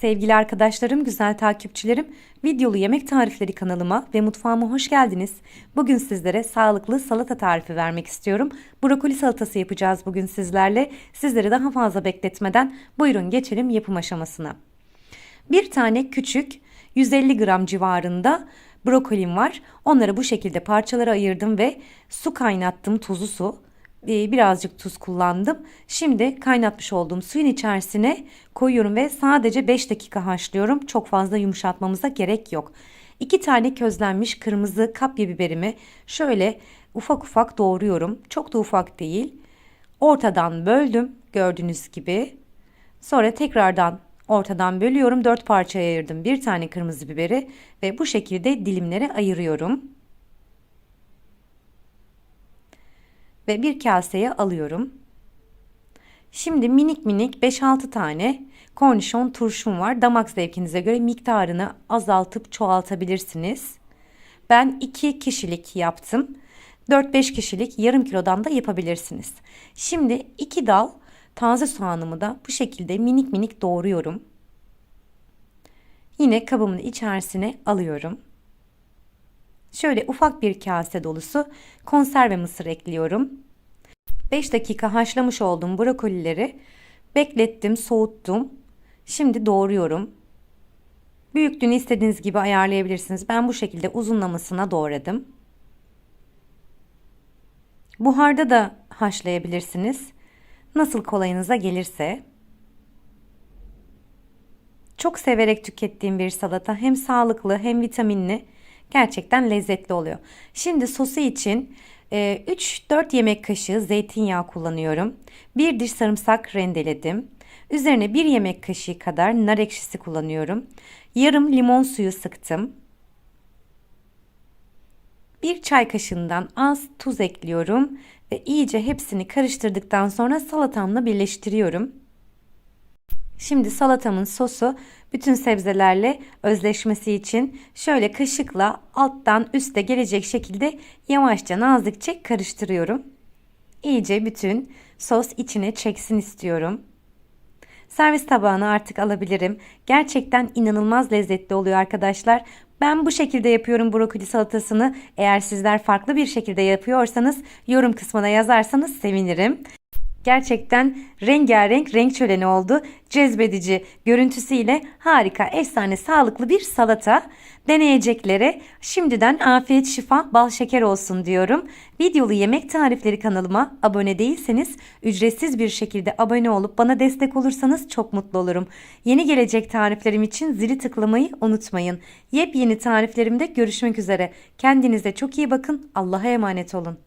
Sevgili arkadaşlarım, güzel takipçilerim, videolu yemek tarifleri kanalıma ve mutfağıma hoş geldiniz. Bugün sizlere sağlıklı salata tarifi vermek istiyorum. Brokoli salatası yapacağız bugün sizlerle. Sizleri daha fazla bekletmeden buyurun geçelim yapım aşamasına. Bir tane küçük 150 gram civarında brokolim var. Onları bu şekilde parçalara ayırdım ve su kaynattım tuzlu su. Ee, birazcık tuz kullandım. Şimdi kaynatmış olduğum suyun içerisine koyuyorum ve sadece 5 dakika haşlıyorum. Çok fazla yumuşatmamıza gerek yok. 2 tane közlenmiş kırmızı kapya biberimi şöyle ufak ufak doğruyorum. Çok da ufak değil. Ortadan böldüm gördüğünüz gibi. Sonra tekrardan ortadan bölüyorum. 4 parçaya ayırdım. Bir tane kırmızı biberi ve bu şekilde dilimlere ayırıyorum. Ve bir kaseye alıyorum. Şimdi minik minik 5-6 tane kornişon turşum var. Damak zevkinize göre miktarını azaltıp çoğaltabilirsiniz. Ben 2 kişilik yaptım. 4-5 kişilik yarım kilodan da yapabilirsiniz. Şimdi 2 dal taze soğanımı da bu şekilde minik minik doğruyorum. Yine kabımın içerisine alıyorum. Şöyle ufak bir kase dolusu konserve mısır ekliyorum. 5 dakika haşlamış olduğum brokolileri beklettim, soğuttum. Şimdi doğruyorum. Büyüklüğünü istediğiniz gibi ayarlayabilirsiniz. Ben bu şekilde uzunlamasına doğradım. Buharda da haşlayabilirsiniz. Nasıl kolayınıza gelirse. Çok severek tükettiğim bir salata. Hem sağlıklı hem vitaminli. Gerçekten lezzetli oluyor. Şimdi sosu için 3-4 e, yemek kaşığı zeytinyağı kullanıyorum. Bir diş sarımsak rendeledim. Üzerine 1 yemek kaşığı kadar nar ekşisi kullanıyorum. Yarım limon suyu sıktım. Bir çay kaşığından az tuz ekliyorum ve iyice hepsini karıştırdıktan sonra salatamla birleştiriyorum. Şimdi salatamın sosu bütün sebzelerle özleşmesi için şöyle kaşıkla alttan üste gelecek şekilde yavaşça nazikçe karıştırıyorum. İyice bütün sos içine çeksin istiyorum. Servis tabağına artık alabilirim. Gerçekten inanılmaz lezzetli oluyor arkadaşlar. Ben bu şekilde yapıyorum brokoli salatasını. Eğer sizler farklı bir şekilde yapıyorsanız yorum kısmına yazarsanız sevinirim. Gerçekten rengarenk renk çöleni oldu. Cezbedici görüntüsüyle harika, efsane, sağlıklı bir salata. Deneyeceklere şimdiden afiyet, şifa, bal şeker olsun diyorum. Videolu yemek tarifleri kanalıma abone değilseniz ücretsiz bir şekilde abone olup bana destek olursanız çok mutlu olurum. Yeni gelecek tariflerim için zili tıklamayı unutmayın. Yepyeni tariflerimde görüşmek üzere. Kendinize çok iyi bakın. Allah'a emanet olun.